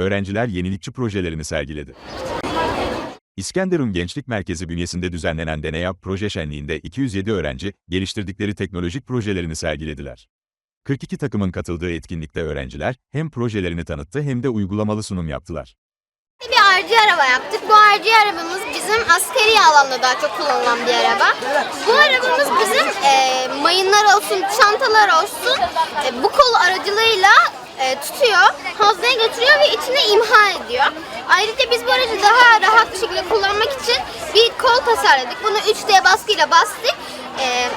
öğrenciler yenilikçi projelerini sergiledi. İskenderun Gençlik Merkezi bünyesinde düzenlenen Deneyap Proje Şenliği'nde 207 öğrenci, geliştirdikleri teknolojik projelerini sergilediler. 42 takımın katıldığı etkinlikte öğrenciler, hem projelerini tanıttı hem de uygulamalı sunum yaptılar. Bir RC araba yaptık. Bu RC arabamız bizim askeri alanda daha çok kullanılan bir araba. Bu arabamız bizim e, mayınlar olsun, çantalar olsun e, bu kol aracılığıyla e, tutuyor, hazneye götürüyor ve içine imha ediyor. Ayrıca biz bu aracı daha rahat bir şekilde kullanmak için bir kol tasarladık. Bunu 3D baskıyla bastık. E,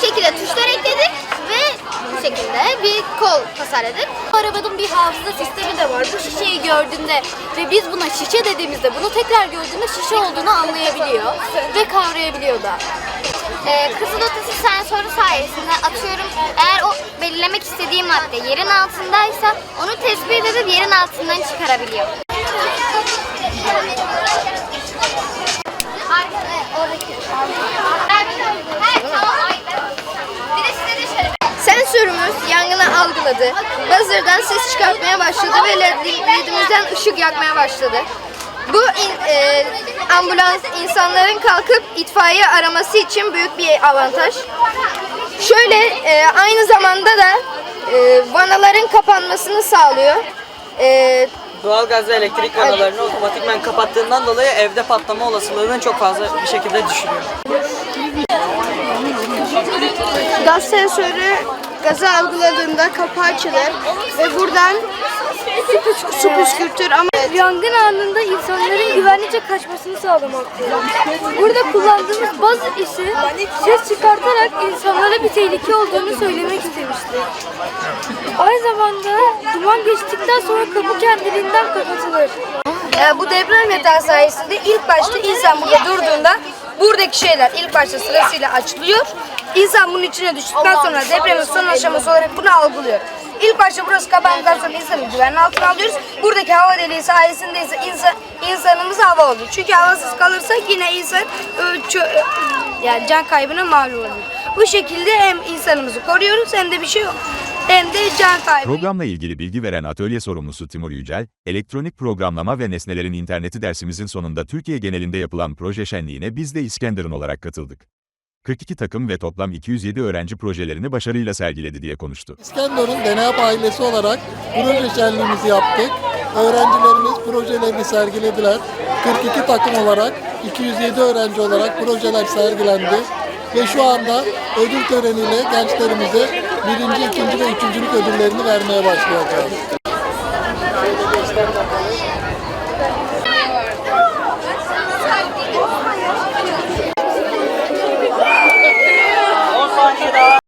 şekilde tuşlar ekledik ve bu şekilde bir kol tasarladık. Bu arabanın bir hafıza sistemi de var. Bu şişeyi gördüğünde ve biz buna şişe dediğimizde bunu tekrar gördüğünde şişe olduğunu anlayabiliyor ve kavrayabiliyor da. Ee, kızılötesi sensörü sayesinde atıyorum eğer o belirlemek istediğim madde yerin altındaysa onu tespit edip yerin altından çıkarabiliyor. Sensörümüz yangını algıladı. Buzzer'dan ses çıkartmaya başladı ve ledimizden ışık yakmaya başladı. Bu in- e, ambulans insanların kalkıp itfaiye araması için büyük bir avantaj. Şöyle e, aynı zamanda da e, vanaların kapanmasını sağlıyor. E, Doğalgaz ve elektrik vanalarını otomatikmen kapattığından dolayı evde patlama olasılığını çok fazla bir şekilde düşürüyor. Gaz sensörü gazı algıladığında kapı açılır ve buradan su püskürtür ama Yangın anında insanların güvenlice kaçmasını sağlamaktır. Burada kullandığımız baz ise ses çıkartarak insanlara bir tehlike olduğunu söylemek istemiştir. Aynı zamanda duman geçtikten sonra kapı kendiliğinden kapatılır. e, bu deprem yatağı sayesinde ilk başta insan burada durduğunda buradaki şeyler ilk başta sırasıyla açılıyor. İnsan bunun içine düştükten sonra depremin son aşaması olarak bunu algılıyor. İlk başta burası kapandıktan sonra insanı güvenli altına alıyoruz. Buradaki hava deliği sayesinde ise insan, insanımız hava oluyor. Çünkü havasız kalırsak yine insan yani can kaybına mal oluyor. Bu şekilde hem insanımızı koruyoruz hem de bir şey yok. Hem de can kaybı. Programla ilgili bilgi veren atölye sorumlusu Timur Yücel, elektronik programlama ve nesnelerin interneti dersimizin sonunda Türkiye genelinde yapılan proje şenliğine biz de İskenderun olarak katıldık. 42 takım ve toplam 207 öğrenci projelerini başarıyla sergiledi diye konuştu. İskenderun Deneyap ailesi olarak proje şenliğimizi yaptık. Öğrencilerimiz projelerini sergilediler. 42 takım olarak 207 öğrenci olarak projeler sergilendi. Ve şu anda ödül töreniyle gençlerimize birinci, ikinci ve üçüncülük ödüllerini vermeye başlayacağız.